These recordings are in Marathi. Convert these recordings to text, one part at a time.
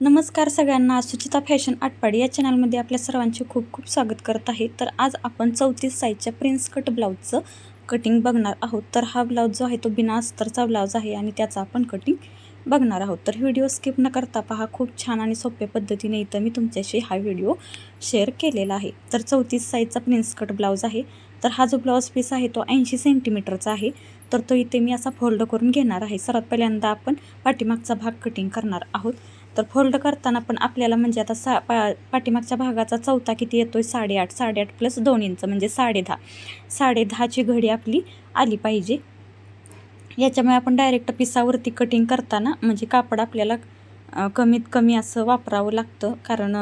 नमस्कार सगळ्यांना. सुचिता फॅशन आटपाडी या चॅनलमध्ये आपल्या सर्वांचे खूप खूप स्वागत करत आहे. तर आज आपण चौतीस साईजच्या प्रिन्स कट ब्लाऊजचं कटिंग बघणार आहोत. तर हा ब्लाऊज जो आहे तो बिना अस्तरचा ब्लाऊज आहे आणि त्याचा आपण कटिंग बघणार आहोत. तर व्हिडिओ स्किप न करता पहा. खूप छान आणि सोप्या पद्धतीने इथं मी तुमच्याशी हा व्हिडिओ शेअर केलेला आहे. तर चौतीस साईजचा प्रिन्स कट ब्लाऊज आहे. तर हा जो ब्लाऊज पीस आहे तो ऐंशी सेंटीमीटरचा आहे. तर तो इथे मी असा फोल्ड करून घेणार आहे. सर्वात पहिल्यांदा आपण पाठीमागचा भाग कटिंग करणार आहोत. तर फोल्ड करताना पण आपल्याला म्हणजे आता सा पा पाठीमागच्या भागाचा चौथा किती येतो आहे साडेआठ. साडेआठ प्लस दोन इंच म्हणजे साडेदहा. साडेदहाची घडी आपली आली पाहिजे. याच्यामुळे आपण डायरेक्ट पिसावरती कटिंग करताना म्हणजे कापड आपल्याला कमीत कमी असं वापरावं लागतं. कारण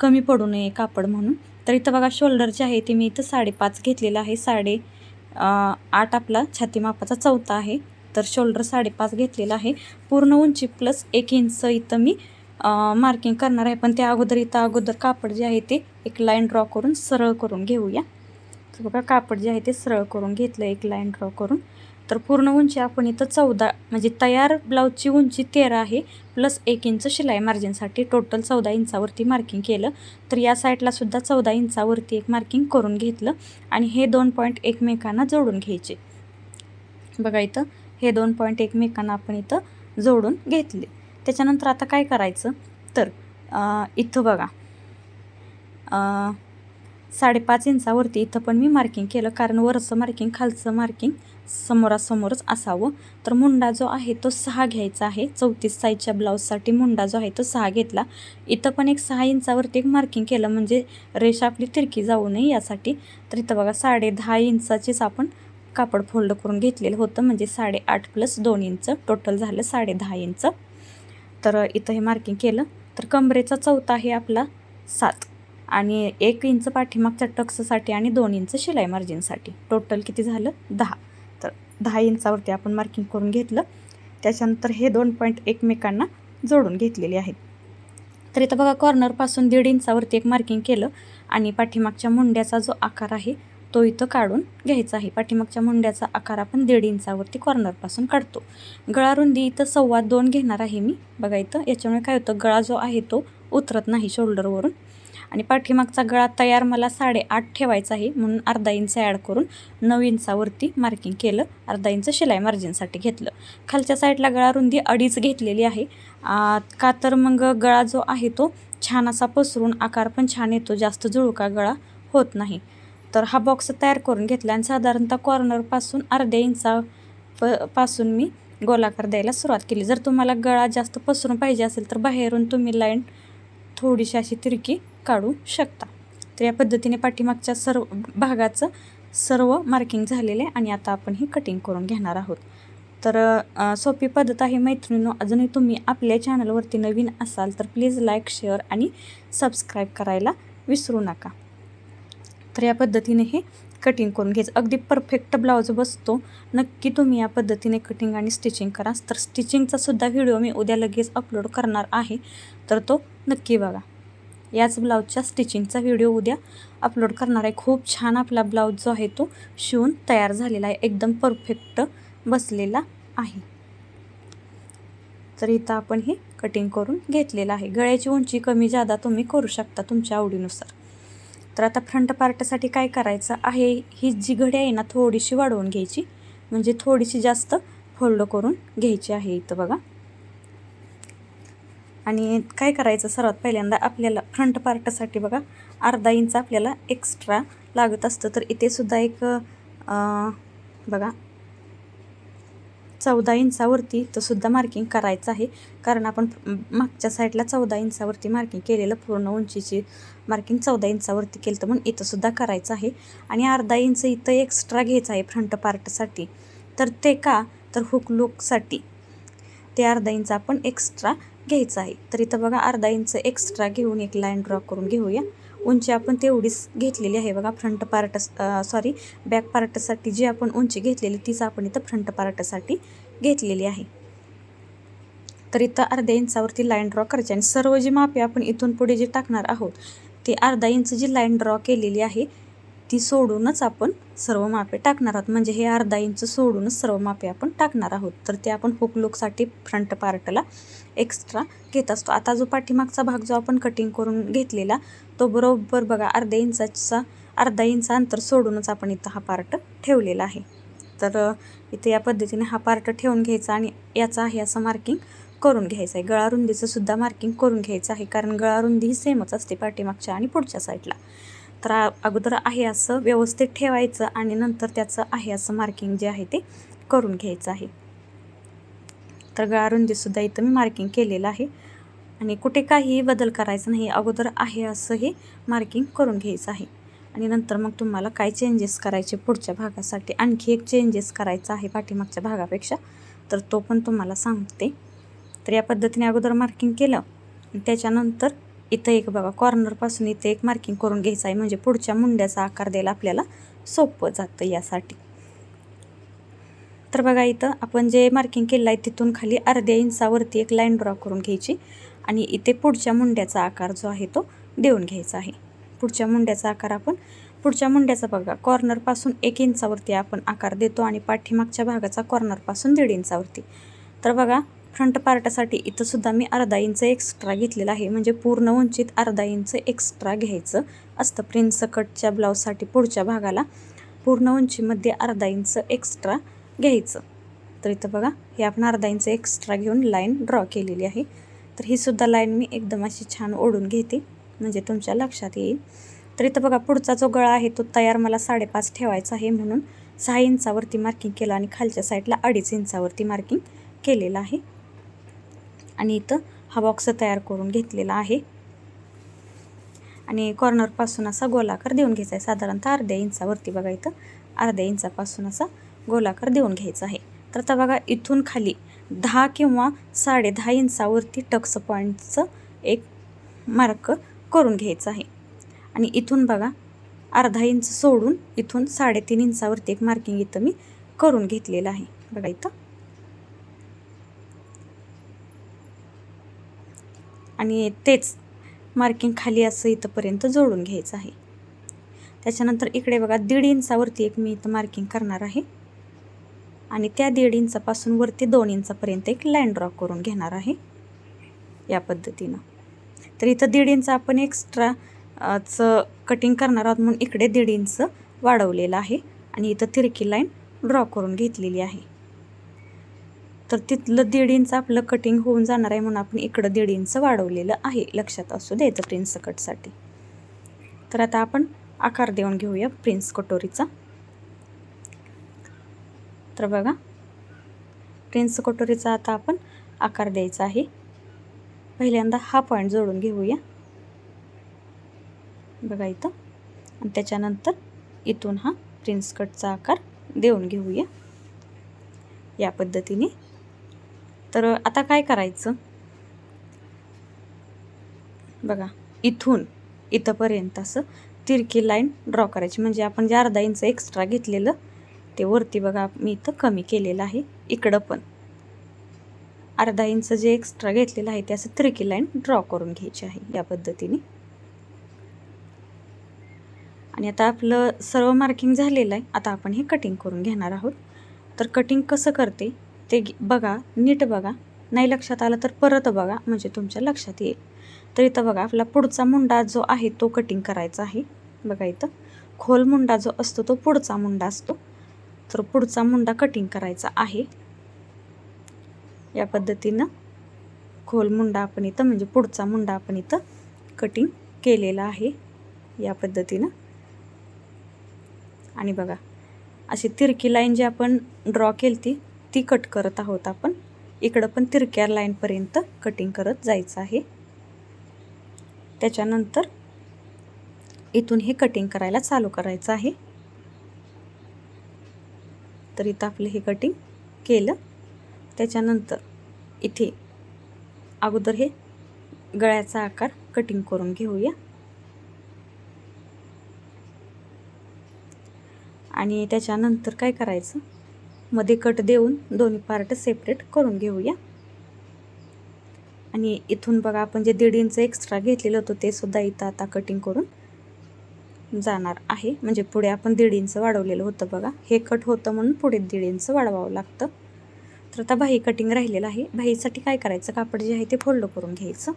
कमी पडू नये कापड म्हणून. तर इथं बघा शोल्डर जे आहे ते मी इथं साडेपाच घेतलेलं आहे. साडे आठ आपला छाती मापाचा चौथा आहे. तर शोल्डर साडेपाच घेतलेला आहे. पूर्ण उंची प्लस एक इंच इथं मी मार्किंग करणार आहे. पण त्या अगोदर इथं अगोदर कापड जे आहे ते एक लाईन ड्रॉ करून सरळ करून घेऊया. तर बघा कापड जे आहे ते सरळ करून घेतलं एक लाईन ड्रॉ करून. तर पूर्ण उंची आपण इथं चौदा म्हणजे तयार ब्लाऊजची उंची तेरा आहे प्लस एक इंच शिलाई मार्जिनसाठी टोटल चौदा इंचावरती मार्किंग केलं. तर या साईडला सुद्धा चौदा इंचावरती एक मार्किंग करून घेतलं. आणि हे दोन पॉईंट एकमेकांना जोडून घ्यायचे. बघा इथं हे दोन पॉईंट एकमेकांना आपण इथं जोडून घेतले. त्याच्यानंतर आता काय करायचं? तर इथं बघा. साडेपाच इंचावरती इथं पण मी मार्किंग केलं कारण वरचं मार्किंग खालचं मार्किंग समोरासमोरच असावं. तर मुंडा जो आहे तो सहा घ्यायचा आहे. चौतीस साईजच्या ब्लाऊजसाठी मुंडा जो आहे तो सहा घेतला. इथं पण एक सहा इंचावरती एक मार्किंग केलं म्हणजे रेषा आपली तिरकी जाऊ नये यासाठी. तर इथं बघा साडे दहा इंचाचीच आपण कापड फोल्ड करून घेतलेलं होतं. म्हणजे साडेआठ प्लस दोन इंच. टोटल झालं साडे दहा इंच. तर इथं हे मार्किंग केलं. तर कमरेचा चौथा आहे आपला सात. आणि एक इंच पाठीमागच्या टक्ससाठी आणि दोन इंच शिलाई मार्जिनसाठी टोटल किती झालं? दहा. तर दहा इंचावरती आपण मार्किंग करून घेतलं. त्याच्यानंतर हे दोन पॉईंट एकमेकांना जोडून घेतलेले आहेत. तर इथं बघा कॉर्नरपासून दीड इंचावरती एक मार्किंग केलं. आणि पाठीमागच्या मुंड्याचा जो आकार आहे तो इथं काढून घ्यायचा आहे. पाठीमागच्या मुंड्याचा आकार आपण दीड इंचावरती कॉर्नरपासून काढतो. गळा रुंदी इथं सव्वा दोन घेणार आहे मी. बघा इथं याच्यामुळे काय होतं गळा जो आहे तो उतरत नाही शोल्डरवरून आणि पाठीमागचा गळा तयार मला साडेआठ ठेवायचा आहे म्हणून अर्धा इंच ॲड करून नऊ इंचावरती मार्किंग केलं अर्धा इंच शिलाई मार्जिनसाठी घेतलं. खालच्या साईडला गळा रुंदी अडीच घेतलेली आहे. का तर मग गळा जो आहे तो छान असा पसरून आकार पण छान येतो जास्त जुळका गळा होत नाही. तर हा बॉक्स तयार करून घेतला आणि साधारणतः कॉर्नरपासून अर्ध्या इंचा प पासून मी गोलाकार द्यायला सुरुवात केली. जर तुम्हाला गळा जास्त पसरून पाहिजे असेल तर बाहेरून तुम्ही लाईन थोडीशी अशी तिरकी काढू शकता. तर या पद्धतीने पाठीमागच्या सर्व भागाचं सर्व मार्किंग झालेलं आहे आणि आता आपण ही कटिंग करून घेणार आहोत. तर सोपी पद्धत आहे मैत्रिणीनो अजूनही तुम्ही आपल्या चॅनलवरती नवीन असाल तर प्लीज लाईक शेअर आणि सबस्क्राईब करायला विसरू नका. तर या पद्धतीने हे कटिंग करून घ्यायचं. अगदी परफेक्ट ब्लाऊज बसतो. नक्की तुम्ही या पद्धतीने कटिंग आणि स्टिचिंग करा. तर स्टिचिंगचा सुद्धा व्हिडिओ मी उद्या लगेच अपलोड करणार आहे. तर तो नक्की बघा. याच ब्लाऊजच्या स्टिचिंगचा व्हिडिओ उद्या अपलोड करणार आहे. खूप छान आपला ब्लाऊज जो आहे तो शिवून तयार झालेला आहे. एकदम परफेक्ट बसलेला आहे. तर इथं आपण हे कटिंग करून घेतलेलं आहे. गळ्याची उंची कमी जादा तुम्ही करू शकता तुमच्या आवडीनुसार. तर आता फ्रंट पार्टसाठी काय करायचं आहे? ही जी घडी आहे ना थोडीशी वाढवून घ्यायची. म्हणजे थोडीशी जास्त फोल्ड करून घ्यायची आहे इथं बघा. आणि काय करायचं? सर्वात पहिल्यांदा आपल्याला फ्रंट पार्टसाठी बघा अर्धा इंच आपल्याला एक्स्ट्रा लागत असतं. तर इथे सुद्धा एक बघा चौदा इंचावरती तो सुद्धा मार्किंग करायचं आहे. कारण आपण मागच्या साईडला चौदा इंचावरती मार्किंग केलेलं पूर्ण उंचीची मार्किंग चौदा इंचावरती केलं तर म्हणून इथंसुद्धा करायचं आहे. आणि अर्धा इंच इथं एक्स्ट्रा घ्यायचं आहे फ्रंट पार्टसाठी तर ते का? तर हुक लुकसाठी ते अर्धा इंच आपण एक्स्ट्रा घ्यायचं आहे. तर इथं बघा अर्धा इंच एक्स्ट्रा घेऊन एक लाईन ड्रॉ करून घेऊया. उंची आपण तेवढीच घेतलेली आहे बघा फ्रंट पार्ट सॉरी बॅक पार्टसाठी जी आपण उंची घेतलेली तीच आपण इथं फ्रंट पार्टसाठी घेतलेली आहे. तर इथं अर्ध्या इंचावरती लाईन ड्रॉ करायची आणि सर्व जी मापे आपण इथून पुढे जे टाकणार आहोत ती अर्धा इंच जी लाईन ड्रॉ केलेली आहे ती सोडूनच आपण सर्व मापे टाकणार आहोत. म्हणजे हे अर्धा इंच सोडूनच सर्व मापे आपण टाकणार आहोत. तर ते आपण हुक लुकसाठी फ्रंट पार्टला एक्स्ट्रा घेत असतो. आता जो पाठीमागचा भाग जो आपण कटिंग करून घेतलेला तो बरोबर बघा अर्ध्या इंचाचा अर्धा इंच अंतर सोडूनच आपण इथं हा पार्ट ठेवलेला आहे. तर इथे या पद्धतीने हा पार्ट ठेवून घ्यायचा आणि याचा आहे असं मार्किंग करून घ्यायचं आहे. गळारुंदीचं सुद्धा मार्किंग करून घ्यायचं आहे कारण गळा रुंदी ही सेमच असते पाठीमागच्या आणि पुढच्या साईडला तर अगोदर आहे असं व्यवस्थित ठेवायचं आणि नंतर त्याचं आहे असं मार्किंग जे आहे ते करून घ्यायचं आहे. तर गळा रुंदीसुद्धा इथं मी मार्किंग केलेलं आहे. आणि कुठे काहीही बदल करायचा नाही अगोदर आहे असं हे मार्किंग करून घ्यायचं आहे. आणि नंतर मग तुम्हाला काय चेंजेस करायचे पुढच्या भागासाठी आणखी एक चेंजेस करायचा आहे पाठीमागच्या भागापेक्षा तर तो पण तुम्हाला सांगते. तर या पद्धतीने अगोदर मार्किंग केलं आणि त्याच्यानंतर इथं एक बघा कॉर्नरपासून इथे एक मार्किंग करून घ्यायचं आहे. म्हणजे पुढच्या मुंड्याचा आकार द्यायला आपल्याला सोपं जातं यासाठी. तर बघा इथं आपण जे मार्किंग केलं आहे तिथून खाली अर्ध्या इंचावरती एक लाईन ड्रॉ करून घ्यायची. आणि इथे पुढच्या मुंड्याचा आकार जो आहे तो देऊन घ्यायचा आहे. पुढच्या मुंड्याचा आकार आपण पुढच्या मुंड्याचा बघा कॉर्नरपासून एक इंचावरती आपण आकार देतो आणि पाठीमागच्या भागाचा कॉर्नरपासून दीड इंचावरती. तर बघा फ्रंट पार्टासाठी इथंसुद्धा मी अर्धा इंच एक्स्ट्रा घेतलेला आहे. म्हणजे पूर्ण उंचीत अर्धा इंच एक्स्ट्रा घ्यायचं असतं. प्रिन्स कटच्या ब्लाऊजसाठी पुढच्या भागाला पूर्ण उंचीमध्ये अर्धा इंच एक्स्ट्रा घ्यायचं. तर इथं बघा हे आपण अर्धा इंच एक्स्ट्रा घेऊन लाईन ड्रॉ केलेली आहे. तर ही सुद्धा लाईन मी एकदम अशी छान ओढून घेते म्हणजे तुमच्या लक्षात येईल. तर इथं बघा पुढचा जो गळा आहे तो तयार मला साडेपाच ठेवायचा आहे म्हणून सहा इंचावरती मार्किंग केलं आणि खालच्या साईडला अडीच इंचावरती मार्किंग केलेलं आहे. आणि इथं हा बॉक्स तयार करून घेतलेला आहे. आणि कॉर्नरपासून असा गोलाकार देऊन घ्यायचा आहे. साधारणतः अर्ध्या इंचावरती बघा इथं अर्ध्या इंचापासून असा गोलाकार देऊन घ्यायचा आहे. तर आता बघा इथून खाली दहा किंवा साडे दहा इंचावरती टक्स पॉईंटचं एक मार्क करून घ्यायचं आहे. आणि इथून बघा अर्धा इंच सोडून इथून साडेतीन इंचावरती एक मार्किंग इथं मी करून घेतलेलं आहे. बघा इथं. आणि तेच मार्किंग खाली असं इथंपर्यंत जोडून घ्यायचं आहे. त्याच्यानंतर इकडे बघा दीड इंचावरती एक मी इथं मार्किंग करणार आहे. आणि त्या दीड इंचापासून वरती दोन इंचापर्यंत एक लाईन ड्रॉ करून घेणार आहे या पद्धतीनं. तर इथं दीड इंच आपण एक्स्ट्रा च कटिंग करणार आहोत म्हणून इकडे दीड इंच वाढवलेलं आहे आणि इथं तिरकी लाईन ड्रॉ करून घेतलेली आहे. तर तिथलं दीड इंच आपलं कटिंग होऊन जाणार आहे म्हणून आपण इकडं दीड इंच वाढवलेलं आहे. लक्षात असू द्यायचं प्रिन्स कटसाठी तर आता आपण आकार देऊन घेऊया प्रिन्स कटोरीचा. तर बघा. प्रिन्स कटोरीचा आता आपण आकार द्यायचा आहे. पहिल्यांदा हा पॉईंट जोडून घेऊया. बघा इथं. आणि त्याच्यानंतर इथून हा प्रिन्स कटचा आकार देऊन घेऊया. या पद्धतीने. तर आता काय करायचं? बघा. इथून इथंपर्यंत असं तिरकी लाईन ड्रॉ करायची. म्हणजे आपण जे अर्धा इंच एक्स्ट्रा घेतलेलं ते वरती बघा मी इथं कमी केलेलं आहे इकडं पण. अर्धा इंच जे एक्स्ट्रा घेतलेलं आहे ते असं त्रिकी लाईन ड्रॉ करून घ्यायची आहे या पद्धतीने. आणि आता आपलं सर्व मार्किंग झालेलं आहे आता आपण हे कटिंग करून घेणार आहोत. तर कटिंग कसं करते ते घे- बघा नीट बघा. नाही लक्षात आलं तर परत बघा म्हणजे तुमच्या लक्षात येईल. तर इथं बघा आपला पुढचा मुंडा जो आहे तो कटिंग करायचा आहे. बघा इथं खोल मुंडा जो असतो तो पुढचा मुंडा असतो. तर पुढचा मुंडा कटिंग करायचा आहे. या पद्धतीनं खोल मुंडा आपण इथं म्हणजे पुढचा मुंडा आपण इथं कटिंग केलेला आहे. या पद्धतीनं. आणि बघा अशी तिरकी लाईन जी आपण ड्रॉ केली ती ती कट करत आहोत आपण. इकडं पण तिरक्या लाईनपर्यंत कटिंग करत जायचं आहे. त्याच्यानंतर इथून हे कटिंग करायला चालू करायचं आहे. तर इथं आपलं हे कटिंग केलं. त्याच्यानंतर इथे अगोदर हे गळ्याचा आकार कटिंग करून घेऊया. आणि त्याच्यानंतर काय करायचं? मध्ये कट देऊन दोन्ही पार्ट सेपरेट करून घेऊया. आणि इथून बघा आपण जे दीड इंच एक्स्ट्रा घेतलेलं होतं ते सुद्धा इथं आता कटिंग करून जाणार आहे. म्हणजे पुढे आपण दीड इंच वाढवलेलं होतं बघा. हे कट होतं म्हणून पुढे दीड इंच वाढवावं लागतं. तर आता बाही कटिंग राहिलेलं आहे. बाहीसाठी काय करायचं? कापड जे आहे ते फोल्ड करून घ्यायचं.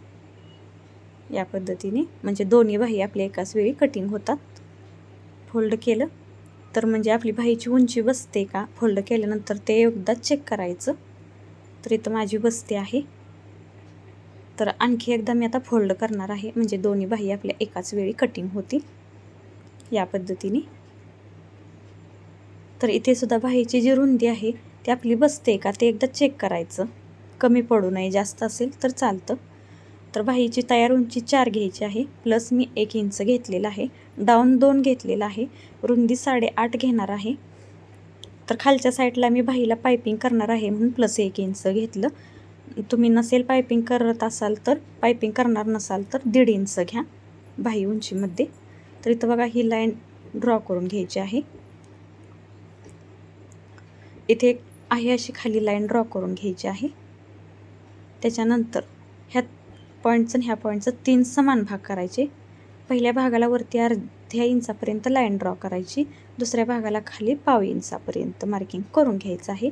या पद्धतीने. म्हणजे दोन्ही बाही आपल्या एकाच वेळी कटिंग होतात. फोल्ड केलं. तर म्हणजे आपली बाहीची उंची बसते का? फोल्ड केल्यानंतर ते एकदा चेक करायचं. तर इथं माझी बसते आहे. तर आणखी एकदा मी आता फोल्ड करणार आहे. म्हणजे दोन्ही बाही आपल्या एकाच वेळी कटिंग होतील. या पद्धतीने. तर इथे सुद्धा बाहीची जी रुंदी आहे ती आपली बसते का? ते एकदा चेक करायचं. कमी पडू नये जास्त असेल तर चालतं. तर बाहीची तयार उंची चार घ्यायची आहे प्लस मी एक इंच घेतलेला आहे डाऊन दोन घेतलेला आहे रुंदी साडेआठ घेणार आहे. तर खालच्या साईडला मी बाहीला पायपिंग करणार आहे म्हणून प्लस एक इंच घेतलं. तुम्ही नसेल पायपिंग करत असाल तर पायपिंग करणार नसाल तर दीड इंच घ्या बाही उंचीमध्ये. तर इथं बघा ही लाईन ड्रॉ करून घ्यायची आहे. इथे आहे अशी खाली लाईन ड्रॉ करून घ्यायची आहे. त्याच्यानंतर ह्या पॉईंटचं आणि ह्या पॉईंटचं तीन समान भाग करायचे. पहिल्या भागाला वरती अर्ध्या इंचापर्यंत लाईन ड्रॉ करायची. दुसऱ्या भागाला खाली पाव इंचापर्यंत मार्किंग करून घ्यायचं आहे.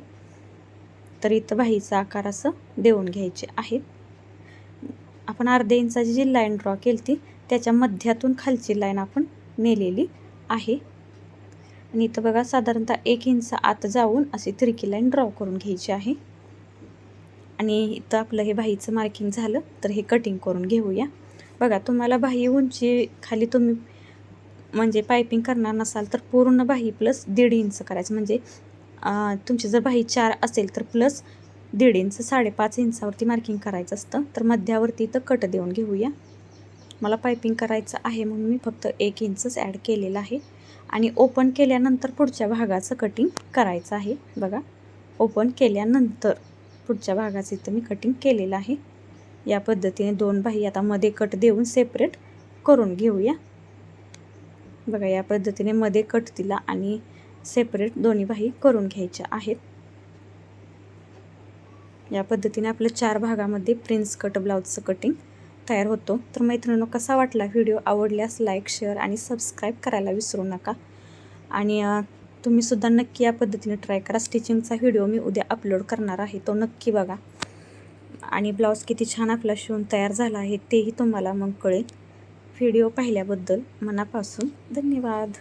तर इथं बाहीचा आकार असं देऊन घ्यायचे आहे आपण अर्ध्या इंचाची जी लाईन ड्रॉ केली ती त्याच्या मध्यातून खालची लाईन आपण नेलेली आहे. आणि इथं बघा साधारणतः एक इंच आत जाऊन अशी तिरकी लाईन ड्रॉ करून घ्यायची आहे. आणि इथं आपलं हे बाहीचं मार्किंग झालं तर हे कटिंग करून घेऊया. बघा तुम्हाला बाही उंची खाली तुम्ही म्हणजे पायपिंग करणार नसाल तर पूर्ण बाही प्लस दीड इंच करायचं. म्हणजे तुमची जर बाही चार असेल तर प्लस दीड इंच साडेपाच इंचावरती मार्किंग करायचं असतं. तर मध्यावरती इथं कट देऊन घेऊया. मला पायपिंग करायचं आहे म्हणून मी फक्त एक इंचच ॲड केलेलं आहे. आणि ओपन केल्यानंतर पुढच्या भागाचं कटिंग करायचं आहे. बघा ओपन केल्यानंतर पुढच्या भागाचं इथं मी कटिंग केलेलं आहे. या पद्धतीने दोन बाही आता मध्ये कट देऊन सेपरेट करून घेऊया. बघा या पद्धतीने मध्ये कट दिला आणि सेपरेट दोन्ही बाही करून घ्यायच्या आहेत. या पद्धतीने आपलं चार भागामध्ये प्रिन्स कट ब्लाऊजचं कटिंग तयार होतो. तर मैत्रिणींनो कसा वाटला व्हिडिओ? आवडल्यास लाईक शेअर आणि सबस्क्राईब करायला विसरू नका. आणि तुम्हीसुद्धा नक्की या पद्धतीने ट्राय करा. स्टिचिंगचा व्हिडिओ मी उद्या अपलोड करणार आहे. तो नक्की बघा. आणि ब्लाऊज किती छान आपला शिवून तयार झाला आहे तेही तुम्हाला मग कळेल. व्हिडिओ पाहिल्याबद्दल मनापासून धन्यवाद.